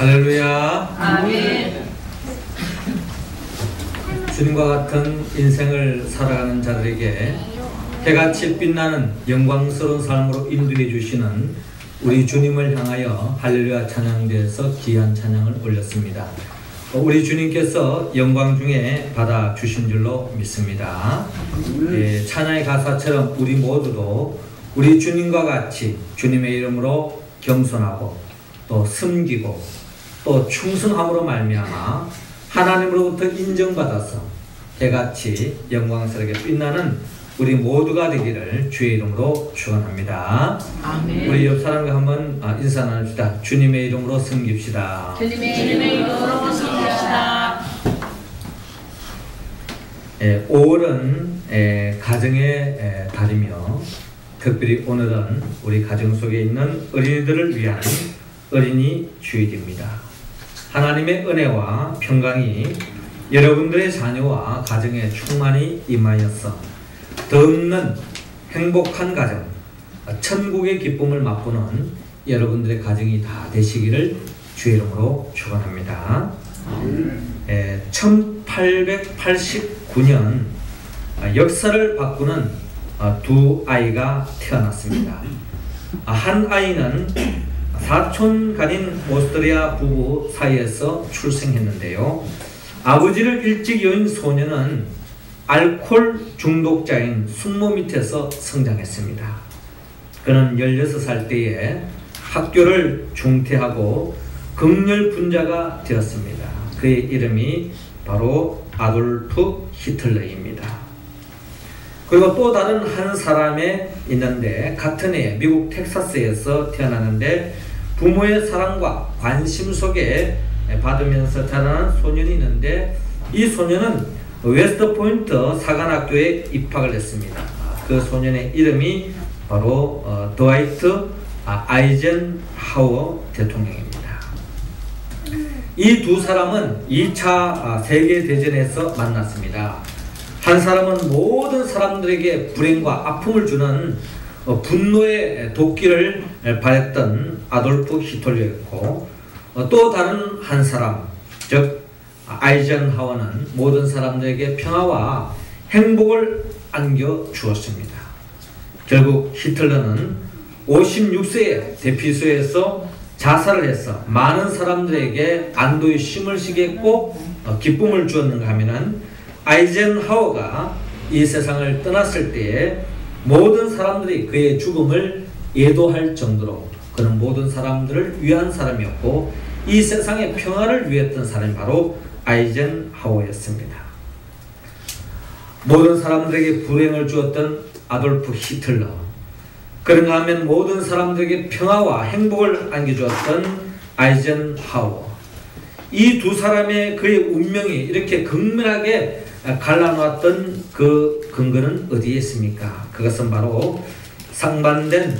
할렐루야. 아멘. 주님과 같은 인생을 살아가는 자들에게 해같이 빛나는 영광스러운 삶으로 인도해 주시는 우리 주님을 향하여 할렐루야 찬양대에서 귀한 찬양을 올렸습니다. 우리 주님께서 영광 중에 받아 주신 줄로 믿습니다. 예, 찬양의 가사처럼 우리 모두도 우리 주님과 같이 주님의 이름으로 겸손하고 또 섬기고 또 충성함으로 말미암아 하나님으로부터 인정받아서 개같이 영광스럽게 빛나는 우리 모두가 되기를 주의 이름으로 축원합니다. 우리 옆 사람과 한번 아, 인사 나눕시다. 주님의 이름으로 섬깁시다. 주님의 이름으로 섬깁시다. 예, 5월은 예, 가정의 예, 달이며 특별히 오늘은 우리 가정 속에 있는 어린이들을 위한 어린이 주일입니다. 하나님의 은혜와 평강이 여러분들의 자녀와 가정에 충만히 임하여서 덧없는 행복한 가정, 천국의 기쁨을 맛보는 여러분들의 가정이 다 되시기를 주의 이름으로 축원합니다. 예, 1889년 역사를 바꾸는 아, 두 아이가 태어났습니다. 아, 한 아이는 사촌 간인 오스트리아 부부 사이에서 출생했는데요. 아버지를 일찍 여인 소녀는 알코올 중독자인 숙모 밑에서 성장했습니다. 그는 16살 때에 학교를 중퇴하고 극렬 분자가 되었습니다. 그의 이름이 바로 아돌프 히틀러입니다. 그리고 또 다른 한 사람이 있는데 같은 해 미국 텍사스에서 태어나는데 부모의 사랑과 관심 속에 받으면서 자라난 소년이 있는데 이 소년은 웨스트 포인트 사관학교에 입학을 했습니다. 그 소년의 이름이 바로 어, 드와이트 아이젠 하워 대통령입니다. 이 두 사람은 2차 세계대전에서 만났습니다. 한 사람은 모든 사람들에게 불행과 아픔을 주는 어, 분노의 도끼를 발했던 아돌프 히틀러였고 어, 또 다른 한 사람 즉 아이젠하워는 모든 사람들에게 평화와 행복을 안겨 주었습니다. 결국 히틀러는 56세에 대피소에서 자살을 해서 많은 사람들에게 안도의 심을 시게 했고 어, 기쁨을 주었는가 하면은 아이젠하워가 이 세상을 떠났을 때에 모든 사람들이 그의 죽음을 예도할 정도로 그는 모든 사람들을 위한 사람이었고 이 세상의 평화를 위했던 사람이 바로 아이젠하워였습니다. 모든 사람들에게 불행을 주었던 아돌프 히틀러 그런가 하면 모든 사람들에게 평화와 행복을 안겨주었던 아이젠하워 이 두 사람의 그의 운명이 이렇게 극명하게 갈라놓았던 그 근거는 어디에 있습니까? 그것은 바로 상반된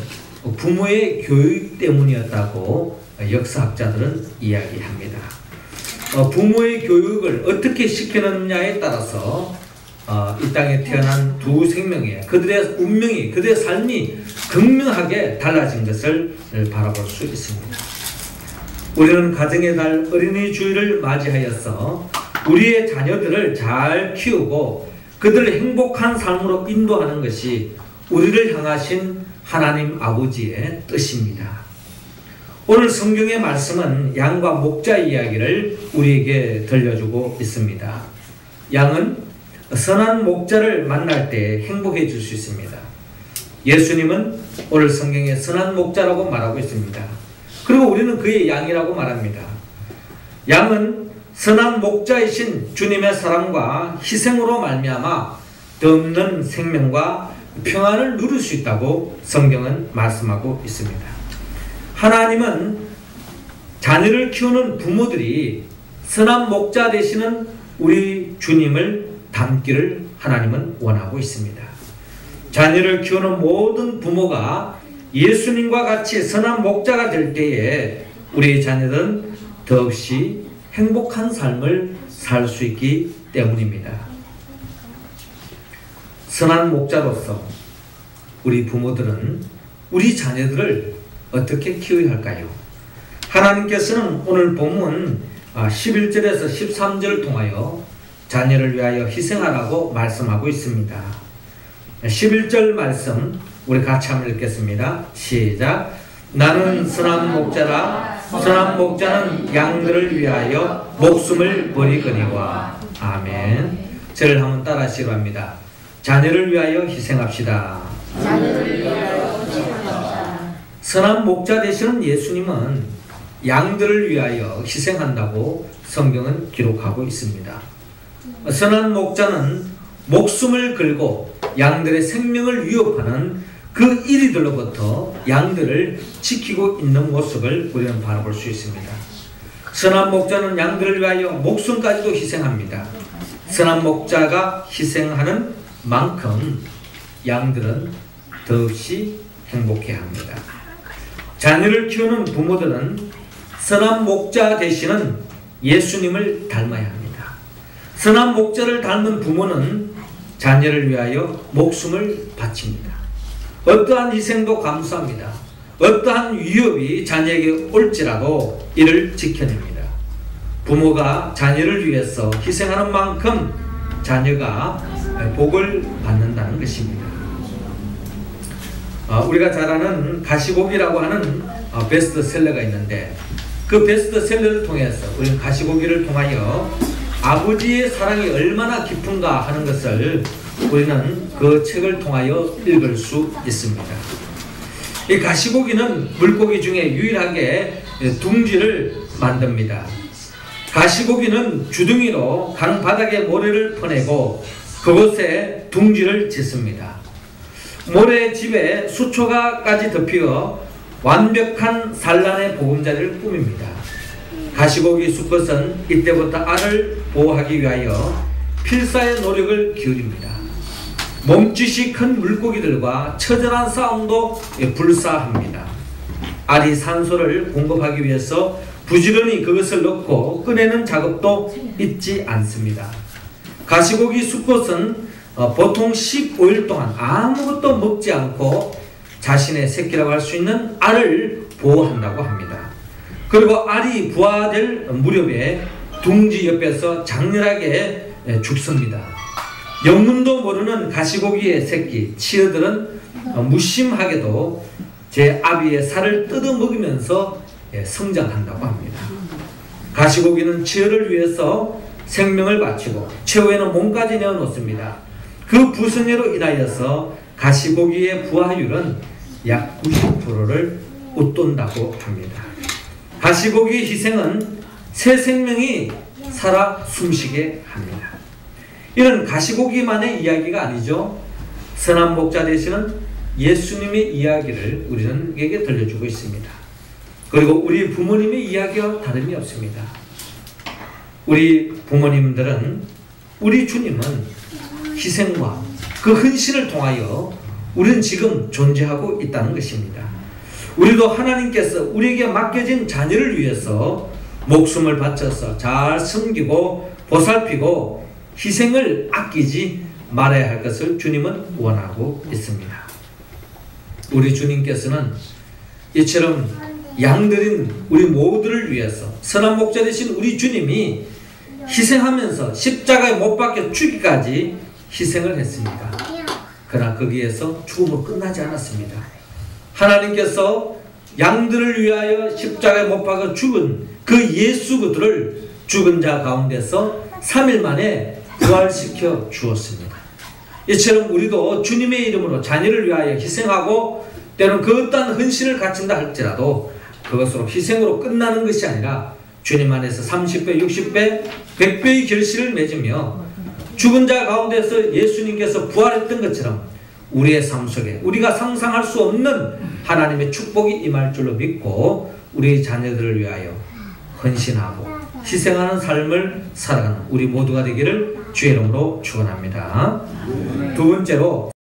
부모의 교육 때문이었다고 역사학자들은 이야기합니다. 어, 부모의 교육을 어떻게 시키느냐에 따라서 어, 이 땅에 태어난 두 생명의 그들의 운명이 그들의 삶이 극명하게 달라진 것을 바라볼 수 있습니다. 우리는 가정의 달 어린이 주일을 맞이하여서 우리의 자녀들을 잘 키우고 그들을 행복한 삶으로 인도하는 것이 우리를 향하신 하나님 아버지의 뜻입니다. 오늘 성경의 말씀은 양과 목자 이야기를 우리에게 들려주고 있습니다. 양은 선한 목자를 만날 때 행복해질 수 있습니다. 예수님은 오늘 성경에 선한 목자라고 말하고 있습니다. 그리고 우리는 그의 양이라고 말합니다. 양은 선한 목자이신 주님의 사랑과 희생으로 말미암아 덧없는 생명과 평안을 누릴 수 있다고 성경은 말씀하고 있습니다. 하나님은 자녀를 키우는 부모들이 선한 목자 되시는 우리 주님을 닮기를 하나님은 원하고 있습니다. 자녀를 키우는 모든 부모가 예수님과 같이 선한 목자가 될 때에 우리 자녀들은 더없이 행복한 삶을 살 수 있기 때문입니다. 선한 목자로서 우리 부모들은 우리 자녀들을 어떻게 키워야 할까요? 하나님께서는 오늘 본문 11절에서 13절을 통하여 자녀를 위하여 희생하라고 말씀하고 있습니다. 11절 말씀 우리 같이 한번 읽겠습니다. 시작. 나는 선한 목자라 선한 목자는 양들을 위하여 목숨을 버리거니와 아멘. 저를 한번 따라하시기 합니다. 자녀를 위하여 희생합시다. 자녀를 위하여 희생합시다. 선한 목자 되시는 예수님은 양들을 위하여 희생한다고 성경은 기록하고 있습니다. 선한 목자는 목숨을 걸고 양들의 생명을 위협하는 그 이리들로부터 양들을 지키고 있는 모습을 우리는 바라볼 수 있습니다. 선한 목자는 양들을 위하여 목숨까지도 희생합니다. 선한 목자가 희생하는 만큼 양들은 더없이 행복해야 합니다. 자녀를 키우는 부모들은 선한 목자 되시는 예수님을 닮아야 합니다. 선한 목자를 닮은 부모는 자녀를 위하여 목숨을 바칩니다. 어떠한 희생도 감수합니다. 어떠한 위협이 자녀에게 올지라도 이를 지켜냅니다. 부모가 자녀를 위해서 희생하는 만큼 자녀가 복을 받는다는 것입니다. 어, 우리가 잘 아는 가시고기라고 하는 어, 베스트셀러가 있는데 그 베스트셀러를 통해서 우리는 가시고기를 통하여 아버지의 사랑이 얼마나 깊은가 하는 것을 우리는 그 책을 통하여 읽을 수 있습니다. 이 가시고기는 물고기 중에 유일하게 둥지를 만듭니다. 가시고기는 주둥이로 강 바닥에 모래를 퍼내고 그곳에 둥지를 짓습니다. 모래 집에 수초가까지 덮여 완벽한 산란의 보금자리를 꾸밉니다. 가시고기 수컷은 이때부터 알을 보호하기 위하여 필사의 노력을 기울입니다. 몸짓이 큰 물고기들과 처절한 싸움도 불사합니다. 알이 산소를 공급하기 위해서 부지런히 그것을 넣고 꺼내는 작업도 잊지 않습니다. 가시고기 수컷은 어, 보통 15일 동안 아무것도 먹지 않고 자신의 새끼라고 할 수 있는 알을 보호한다고 합니다. 그리고 알이 부화될 무렵에 둥지 옆에서 장렬하게 죽습니다. 영문도 모르는 가시고기의 새끼 치어들은 어, 무심하게도 제 아비의 살을 뜯어 먹으면서 예, 성장한다고 합니다. 가시고기는 치어를 위해서 생명을 바치고 최후에는 몸까지 내어놓습니다. 그 부성애로 인하여서 가시고기의 부화율은 약 90%를 웃돈다고 합니다. 가시고기 희생은 새 생명이 살아 숨쉬게 합니다. 이런 가시고기만의 이야기가 아니죠. 선한 목자 되시는 예수님의 이야기를 우리는에게 들려주고 있습니다. 그리고 우리 부모님의 이야기와 다름이 없습니다. 우리 부모님들은 우리 주님은 희생과 그 헌신을 통하여 우리는 지금 존재하고 있다는 것입니다. 우리도 하나님께서 우리에게 맡겨진 자녀를 위해서 목숨을 바쳐서 잘 섬기고 보살피고 희생을 아끼지 말아야 할 것을 주님은 원하고 있습니다. 우리 주님께서는 이처럼 양들인 우리 모두를 위해서 선한 목자 되신 우리 주님이 희생하면서 십자가에 못 박혀 죽기까지 희생을 했습니다. 그러나 거기에서 죽음으로 끝나지 않았습니다. 하나님께서 양들을 위하여 십자가에 못 박아 죽은 그 예수 그들을 죽은 자 가운데서 3일 만에 부활시켜 주었습니다. 이처럼 우리도 주님의 이름으로 자녀를 위하여 희생하고 때로는 그 어떤 헌신을 갖춘다 할지라도 그것으로 희생으로 끝나는 것이 아니라 주님 안에서 30배, 60배, 100배의 결실을 맺으며 죽은 자 가운데서 예수님께서 부활했던 것처럼 우리의 삶 속에 우리가 상상할 수 없는 하나님의 축복이 임할 줄로 믿고 우리 자녀들을 위하여 헌신하고 희생하는 삶을 살아가는 우리 모두가 되기를 주의 이름으로 축원합니다. 두 번째로